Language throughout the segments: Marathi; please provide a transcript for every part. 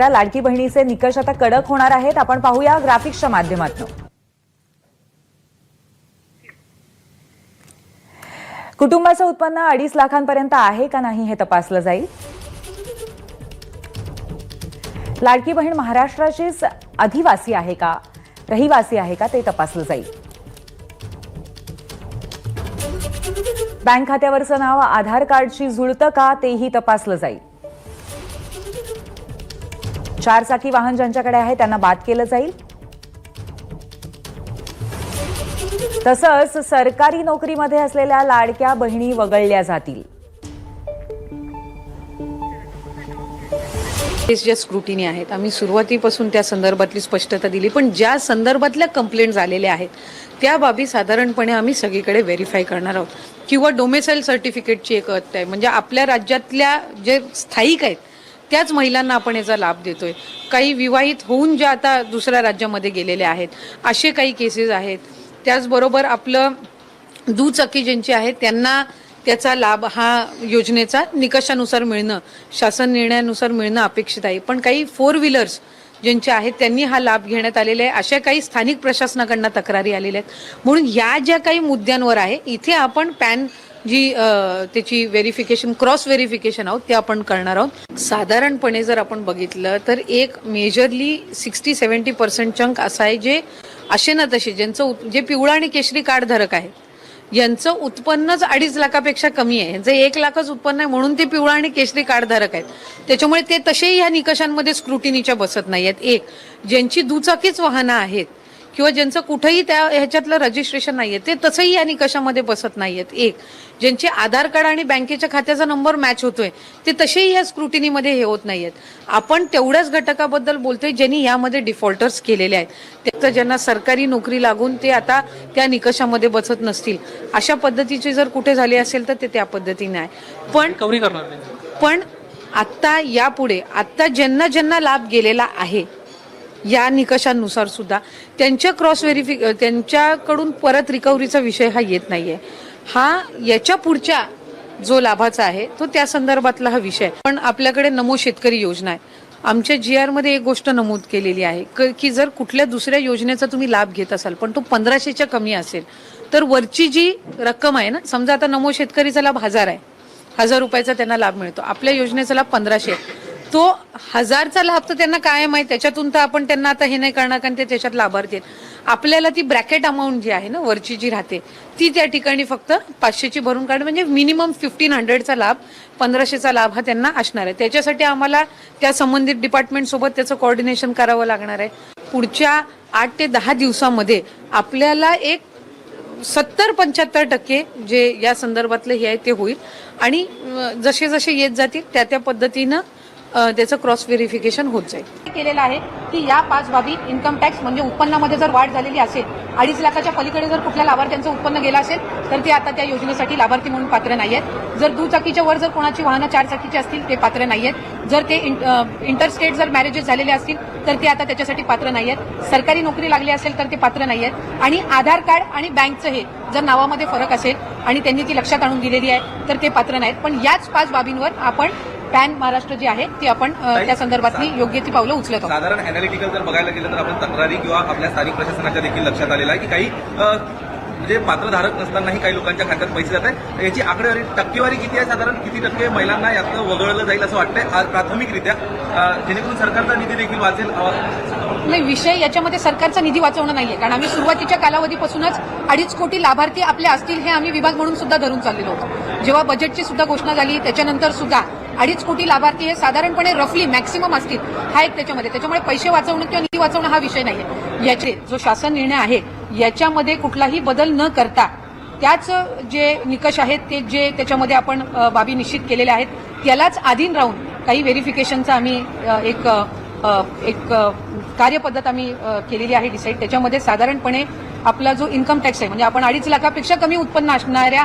त्या लाडकी बहिणीचे निकष आता कडक होणार आहेत. आपण पाहूया ग्राफिक्सच्या माध्यमातून. कुटुंबाचं उत्पन्न अडीच लाखांपर्यंत आहे का नाही हे तपासलं जाईल. लाडकी बहीण महाराष्ट्राचीच अधिवासी आहे का? रहिवासी आहे का? ते तपासलं जाईल. बँक खात्यावरचं नाव आधार कार्डशी जुळतं का? तेही तपासलं जाईल. चारचाकी वाहन ज्यांच्याकडे आहे त्यांना बाद केलं जाईल. तसंच सरकारी नोकरीमध्ये असलेल्या लाडक्या बहिणी वगळल्या जातील. ज्या स्क्रुटिनी आहेत. आम्ही सुरुवातीपासून त्या संदर्भातली स्पष्टता दिली पण ज्या संदर्भातल्या कंप्लेंट झालेल्या आहेत त्या बाबी साधारणपणे आम्ही सगळीकडे व्हेरीफाय करणार आहोत. किंवा डोमेसाईल सर्टिफिकेटची एक अट आहे. म्हणजे आपल्या राज्यातल्या जे स्थायिक आहेत त्याच महिलांना आपण याचा लाभ देतोय. काही विवाहित होऊन ज्या आता दुसऱ्या राज्यामध्ये गेलेल्या आहेत असे काही केसेस आहेत. त्याचबरोबर आपलं दुचाकी ज्यांची आहेत त्यांना त्याचा लाभ हा योजनेचा निकषानुसार मिळणं शासन निर्णयानुसार मिळणं अपेक्षित आहे. पण काही फोर व्हीलर्स ज्यांचे आहेत त्यांनी हा लाभ घेण्यात आलेला आहे. अशा काही स्थानिक प्रशासनाकडनं तक्रारी आलेल्या आहेत. म्हणून या ज्या काही मुद्द्यांवर आहे इथे आपण पॅन जी त्याची व्हेरिफिकेशन क्रॉस व्हेरिफिकेशन आहोत ते आपण करणार आहोत. साधारणपणे जर आपण बघितलं तर एक majorly sixty seventy percent chunk असा आहे जे असे ना तसे ज्यांचं जे पिवळा आणि केशरी कार्ड धारक आहेत यांचं उत्पन्नच अडीच लाखापेक्षा कमी आहे. यांचं एक लाखच उत्पन्न आहे म्हणून ते पिवळा आणि केशरी कार्डधारक आहेत. त्याच्यामुळे ते तसेही ह्या निकषांमध्ये स्क्रुटिनीच्या बसत नाही आहेत एक ज्यांची दुचाकीच वाहनं आहेत किंवा ज्यांचं कुठंही त्या ह्याच्यातलं रजिस्ट्रेशन नाही आहे ते तसंही या निकषामध्ये बसत नाही आहेत एक ज्यांचे आधार कार्ड आणि बँकेच्या खात्याचा नंबर मॅच होतोय ते तसेही या स्क्रुटिनीमध्ये हे होत नाही आहेत आपण तेवढ्याच घटकाबद्दल बोलतोय ज्यांनी यामध्ये डिफॉल्टर्स केलेले आहेत. त्याचं ज्यांना सरकारी नोकरी लागून ते आता त्या निकषामध्ये बसत नसतील. अशा पद्धतीचे जर कुठे झाले असेल तर ते त्या पद्धतीने आहे. पण कवरी करणार पण आत्ता यापुढे आत्ता ज्यांना ज्यांना लाभ गेलेला आहे या निकषांनुसार सुद्धा त्यांच्या क्रॉस व्हेरिफिक त्यांच्याकडून परत रिकव्हरीचा विषय हा येत नाहीये. हा याच्या पुढच्या जो लाभाचा आहे तो त्या संदर्भातला हा विषय. पण आपल्याकडे नमो शेतकरी योजना आहे. आमच्या जी आरमध्ये एक गोष्ट नमूद केलेली आहे की जर कुठल्या दुसऱ्या योजनेचा तुम्ही लाभ घेत असाल पण तो पंधराशेच्या कमी असेल तर वरची जी रक्कम आहे ना समजा आता नमो शेतकरीचा लाभ हजार आहे हजार रुपयाचा त्यांना लाभ मिळतो. आपल्या योजनेचा लाभ पंधराशे आहे. तो हजारचा लाभ तर त्यांना कायम आहे. त्याच्यातून तर आपण त्यांना आता हे नाही करणार कारण ते त्याच्यात लाभार्थी आहेत. आपल्याला ती ब्रॅकेट अमाऊंट जी आहे ना वरची जी राहते ती त्या ठिकाणी फक्त पाचशेची भरून काढ म्हणजे मिनिमम फिफ्टीन हंड्रेडचा लाभ पंधराशेचा लाभ हा त्यांना असणार आहे. त्याच्यासाठी आम्हाला त्या संबंधित डिपार्टमेंट सोबत त्याचं कोऑर्डिनेशन करावं लागणार आहे. पुढच्या आठ ते दहा दिवसामध्ये आपल्याला एक सत्तर पंच्याहत्तर टक्के जे या संदर्भातले हे आहे ते होईल. आणि जसे जसे येत जातील त्या त्या पद्धतीनं त्याचं क्रॉस व्हेरिफिकेशन होत जाईल. केलेलं आहे की या पाच बाबी इन्कम टॅक्स म्हणजे उत्पन्नामध्ये जर वाढ झालेली असेल अडीच लाखाच्या पलीकडे जर कुठल्या लाभार्थ्यांचं उत्पन्न गेलं असेल तर ते आता त्या योजनेसाठी लाभार्थी म्हणून पात्र नाही आहेत जर दुचाकीच्या वर जर कोणाची वाहनं चार चाकीची असतील ते पात्र नाही आहेत जर ते इंटरस्टेट जर मॅरेजेस झालेले असतील तर ते आता त्याच्यासाठी पात्र नाही आहेत सरकारी नोकरी लागली असेल तर ते पात्र नाही आहेत आणि आधार कार्ड आणि बँकचं हे जर नावामध्ये फरक असेल आणि त्यांनी ती लक्षात आणून दिलेली आहे तर ते पात्र नाहीत पण याच पाच बाबींवर आपण पॅन महाराष्ट्र जे आहे ते आपण त्या संदर्भातली योग्य ती पावलं उचलत. आहोत साधारण अॅनालिटिकल जर बघायला गेलं तर आपण तक्रारी किंवा आपल्या स्थानिक प्रशासनाच्या देखील लक्षात आलेलं आहे की काही म्हणजे पात्रधारक नसतानाही काही लोकांच्या खात्यात पैसे जात आहेत. याची आकडेवारी टक्केवारी किती आहे साधारण? किती टक्के महिलांना यातनं वगळलं जाईल असं वाटतंय? प्राथमिकरित्या जेणेकरून सरकारचा निधी देखील वाचेल? नाही विषय याच्यामध्ये सरकारचा निधी वाचवणं नाहीये. कारण आम्ही सुरुवातीच्या कालावधीपासूनच अडीच कोटी लाभार्थी आपले असतील हे आम्ही विभाग म्हणून सुद्धा धरून चाललेलो होतो. जेव्हा बजेटची सुद्धा घोषणा झाली त्याच्यानंतर सुद्धा अडीच कोटी लाभार्थी हे साधारणपणे रफली मॅक्सिमम असतील हा एक त्याच्यामध्ये. त्याच्यामुळे पैसे वाचवणं किंवा निधी वाचवणं हा विषय नाही याचे जो शासन निर्णय आहे याच्यामध्ये कुठलाही बदल न करता त्याच जे निकष आहेत ते जे त्याच्यामध्ये आपण बाबी निश्चित केलेल्या आहेत त्यालाच अधीन राहून काही व्हेरिफिकेशनचा आम्ही एक एक कार्यपद्धत आम्ही केलेली आहे डिसाईड त्याच्यामध्ये साधारणपणे आपला जो इन्कम टॅक्स आहे म्हणजे आपण अडीच लाखापेक्षा कमी उत्पन्न असणाऱ्या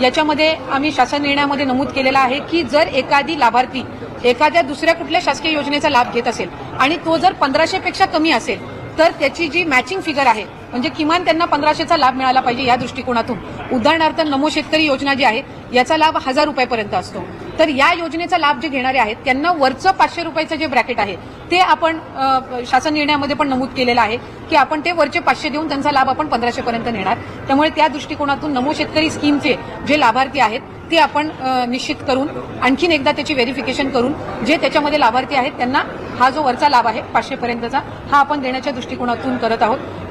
याच्यामध्ये आम्ही शासन निर्णयामध्ये नमूद केलेला आहे की जर एखादी लाभार्थी एखाद्या दुसऱ्या कुठल्या शासकीय योजनेचा लाभ घेत असेल आणि तो जर पंधराशे पेक्षा कमी असेल तर त्याची जी मॅचिंग फिगर आहे म्हणजे किमान त्यांना पंधराशेचा लाभ मिळाला पाहिजे या दृष्टिकोनातून. उदाहरणार्थ नमो शेतकरी योजना जी आहे याचा लाभ हजार रुपयापर्यंत असतो. तर या योजनेचा लाभ जे घेणारे आहेत त्यांना वरचं पाचशे रुपयाचं जे ब्रॅकेट आहे ते आपण शासन निर्णयामध्ये पण नमूद केलेलं आहे की आपण ते वरचे पाचशे देऊन त्यांचा लाभ आपण पंधराशेपर्यंत नेणार. त्यामुळे त्या दृष्टिकोनातून नमो शेतकरी स्कीमचे जे लाभार्थी आहेत ते आपण निश्चित करून आणखीन एकदा त्याची व्हेरिफिकेशन करून जे त्याच्यामध्ये लाभार्थी आहेत त्यांना हा जो वरचा लाभ आहे पाचशेपर्यंतचा हा आपण देण्याच्या दृष्टिकोनातून करत आहोत.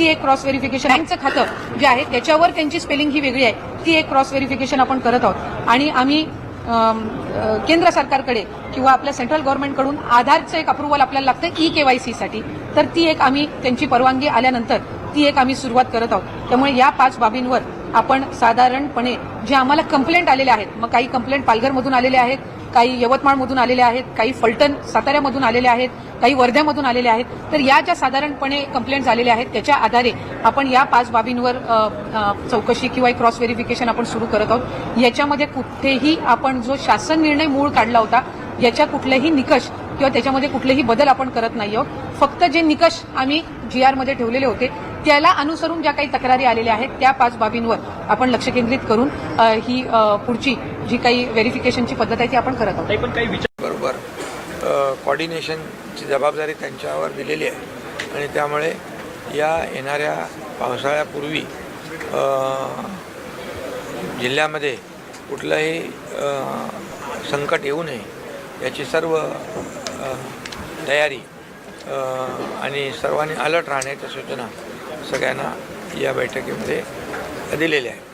ती एक क्रॉस व्हेरिफिकेशन बँकचं खातं जे आहे त्याच्यावर त्यांची स्पेलिंग ही वेगळी आहे. ती एक क्रॉस व्हेरिफिकेशन आपण करत आहोत. आणि आम्ही केंद्र सरकारकडे किंवा आपल्या सेंट्रल गव्हर्नमेंटकडून आधारचं एक अप्रुव्हल आपल्याला लागतं ई केवायसी साठी. तर ती एक आम्ही त्यांची परवानगी आल्यानंतर ती एक आम्ही सुरुवात करत आहोत. त्यामुळे या पाच बाबींवर आपण साधारणपणे जे आम्हाला कंप्लेंट आलेले आहेत मग काही कंप्लेंट पालघरमधून आलेले आहेत काही यवतमाळमधून आलेले आहेत काही फलटण साताऱ्यामधून आलेले आहेत काही वर्ध्यामधून आलेले आहेत. तर या ज्या साधारणपणे कंप्लेंट झालेल्या आहेत त्याच्या आधारे आपण या पाच बाबींवर चौकशी किंवा क्रॉस व्हेरिफिकेशन आपण सुरू करत आहोत. याच्यामध्ये कुठेही आपण जो शासन निर्णय मूळ काढला होता याच्या कुठलेही निकष किंवा त्याच्यामध्ये कुठलेही बदल आपण करत नाही आहोत. फक्त जे निकष आम्ही जी आरमध्ये ठेवलेले होते त्याला अनुसरून ज्या काही तक्रारी आलेल्या आहेत त्या पाच बाबींवर आपण लक्ष केंद्रित करून ही पुढची जी काही व्हेरिफिकेशनची पद्धत आहे ती आपण करत आहोत. बरोबर. कॉर्डिनेशनची जबाबदारी त्यांच्यावर दिलेली आहे. आणि त्यामुळे या येणाऱ्या पावसाळ्यापूर्वी जिल्ह्यामध्ये कुठलंही संकट येऊ नये याची सर्व तयारी आणि सर्वांनी अलर्ट राहण्याच्या सूचना सगळ्यांना या बैठकीमध्ये सुरू आहे.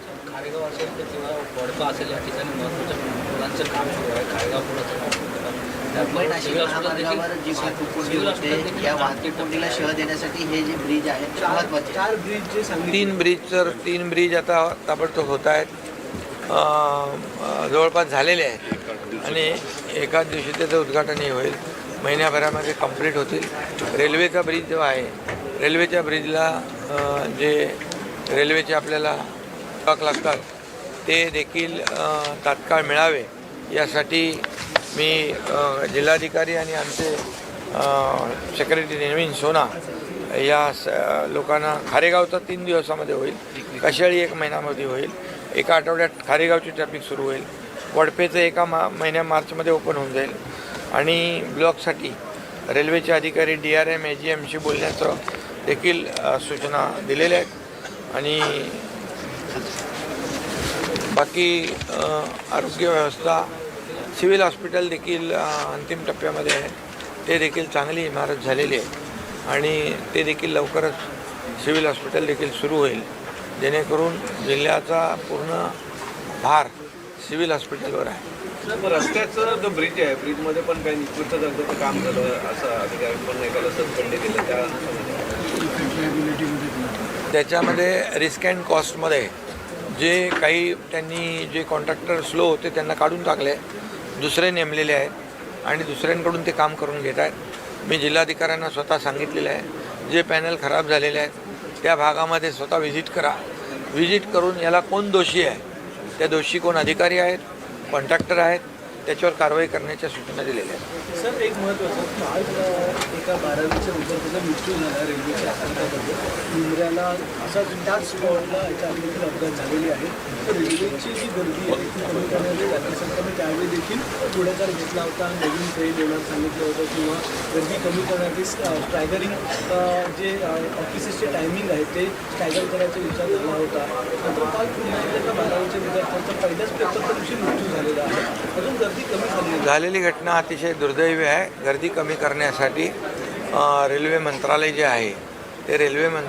हे. तीन ब्रिज तर तीन ब्रिज आता ताबडतोब होत आहेत. जवळपास झालेले आहेत. आणि एकाच दिवशी त्याचं उद्घाटनही होईल. महिन्याभरामध्ये कंप्लीट होतील. रेल्वेचा ब्रिज जो आहे रेल्वेच्या ब्रिजला जे रेल्वेचे आपल्याला ट्रक लागतात ते देखील तात्काळ मिळावे. यासाठी मी जिल्हाधिकारी आणि आमचे सेक्रेटरी नवीन सोना या स लोकांना खारेगाव तर तीन दिवसामध्ये होईल. कशाळी एक महिन्यामध्ये होईल. एका आठवड्यात खारेगावची ट्रॅफिक सुरू होईल. वडपेचं एका मा महिन्या मार्चमध्ये ओपन होऊन जाईल. आणि ब्लॉकसाठी रेल्वेचे अधिकारी D R M A G एमशी बोलण्याचं देखील सूचना दिलेल्या आहेत. आणि बाकी आरोग्य व्यवस्था सिव्हिल हॉस्पिटल देखील अंतिम टप्प्यामध्ये आहे. ते देखील चांगली इमारत झालेली आहे. आणि ते देखील लवकरच सिव्हिल हॉस्पिटल देखील सुरू होईल. जेणेकरून जिल्ह्याचा पूर्ण भार सिव्हिल हॉस्पिटलवर आहे. रस्त्याचं जो ब्रिज आहे ब्रिजमध्ये पण काही निकृष्ट दर्जाचं काम झालं असं अधिकारी पण एकाला सस्पेंड केलं त्या त्याच्यामध्ये रिस्क अँड कॉस्टमध्ये जे काही त्यांनी जे कॉन्ट्रॅक्टर स्लो होते त्यांना काढून टाकले दुसरे नेमलेले आहेत आणि दुसऱ्यांकडून ते काम करून घेत आहेत. मी जिल्हाधिकाऱ्यांना स्वतः सांगितलेलं आहे जे पॅनल खराब झालेले आहेत त्या भागामध्ये स्वतः व्हिजिट करा. व्हिजिट करून याला कोण दोषी आहे? त्या दोषी कोण अधिकारी आहेत? कॉन्ट्रॅक्टर आहेत? त्याच्यावर कारवाई करण्याच्या सूचना दिलेल्या आहेत. सर एक महत्त्वाचं काल एका बारावीच्या विद्यार्थ्याचा मृत्यू झाला रेल्वेच्या अपघातामध्ये मुंबऱ्याला असा त्याच स्पॉटला याच्या देखील अपघात झालेले आहे तर रेल्वेची जी गर्दी आहे ती कमी करण्यासाठी राज्य सरकारने त्यावेळी देखील पुढाकार घेतला होता. नवीन ट्रेन येणार सांगितलं होतं किंवा गर्दी कमी करण्याचे स्ट्रायगरिंग जे ऑफिसेसचे टायमिंग आहे ते स्ट्रायगर करायचा विचार झाला होता. मात्र काल पुन्हा एका बारावीच्या विद्यार्थ्यांचा पहिल्याच पेपरच्या दिवशी मृत्यू झालेला आहे. अजून झालेली घटना अतिशय दुर्दैवी आहे. गर्दी कमी करण्यासाठी रेल्वे मंत्रालय जे आहे ते रेल्वे मंत्र